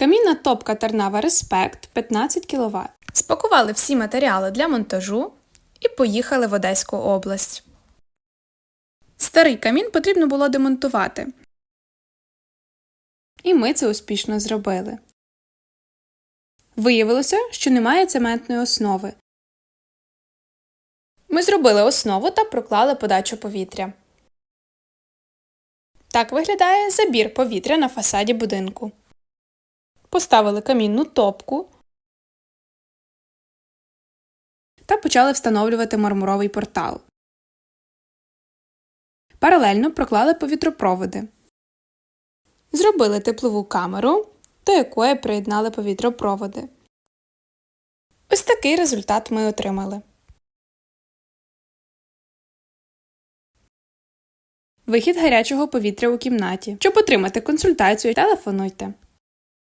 Камінна топка Тарнава Респект 15 кВт. Спакували всі матеріали для монтажу і поїхали в Одеську область. Старий камін потрібно було демонтувати. І ми це успішно зробили. Виявилося, що немає цементної основи. Ми зробили основу та проклали подачу повітря. Так виглядає забір повітря на фасаді будинку. Поставили камінну топку та почали встановлювати мармуровий портал. Паралельно проклали повітропроводи. Зробили теплову камеру, до якої приєднали повітропроводи. Ось такий результат ми отримали. Вихід гарячого повітря у кімнаті. Щоб отримати консультацію, телефонуйте.